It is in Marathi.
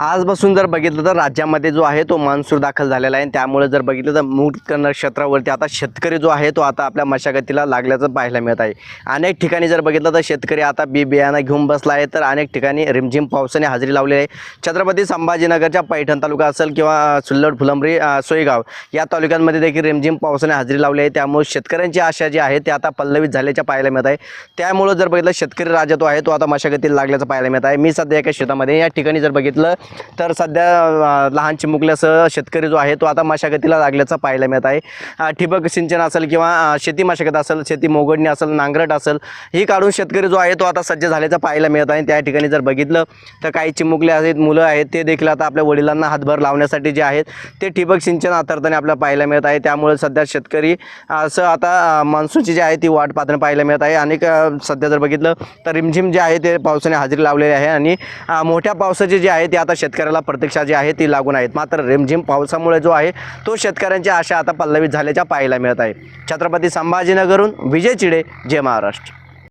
आजपासून जर बघितलं तर राज्यामध्ये जो आहे तो मान्सूर दाखल झालेला आहे. त्यामुळे जर बघितलं तर मुक्त क्षेत्रावरती आता शेतकरी जो आहे तो आता आपल्या मशागतीला लागल्याचं पाहायला मिळत आहे. अनेक ठिकाणी जर बघितलं तर शेतकरी आता बी बियाणं घेऊन बसला आहे. तर अनेक ठिकाणी रिमझिम पावसाने हजेरी लावली आहे. छत्रपती संभाजीनगरच्या पैठण तालुका असेल किंवा सुल्लड फुलंब्री सोयगाव या तालुक्यांमध्ये देखील रिमझिम पावसाने हजेरी लावली आहे. त्यामुळे शेतकऱ्यांची आशा जी आहे ती आता पल्लवित झाल्याच्या पाहायला मिळत आहे. त्यामुळं जर बघितलं शेतकरी राजा जो आहे तो आता मशागतीला लागल्याचं पाहायला मिळत आहे. मी सध्या एका शेतामध्ये या ठिकाणी जर बघितलं तर सध्या लहान चिमुकल्यासह शेतकरी जो आहे तो आता मशागतीला लागल्याचं पाहायला मिळत आहे. ठिबक सिंचन असेल किंवा शेती मशागत असेल शेती मोगडणी असेल नांगरट असेल ही काढून शेतकरी जो आहे तो आता सज्ज झाल्याचं पाहायला मिळत आहे. त्या ठिकाणी जर बघितलं तर काही चिमुकले आहेत मुलं आहेत ते देखील आता आपल्या वडिलांना हातभार लावण्यासाठी जे आहेत ते ठिबक सिंचन अतरताने आपल्याला पाहायला मिळत आहे. त्यामुळे सध्या शेतकरी असं आता मान्सूनची जी आहे ती वाट पाहताना पाहायला मिळत आहे. आणि सध्या जर बघितलं तर रिमझिम जे आहे ते पावसाने हजेरी लावलेली आहे आणि मोठ्या पावसाचे जे आहे ते आता शेतकऱ्याला प्रतीक्षा जी आहे ती लागून आहेत. मात्र रिमझिम पावसामुळे जो आहे तो शेतकऱ्यांची आशा आता पल्लवित झाल्याच्या पाहायला मिळत आहे. छत्रपती संभाजीनगरहून विजय चिडे जय महाराष्ट्र.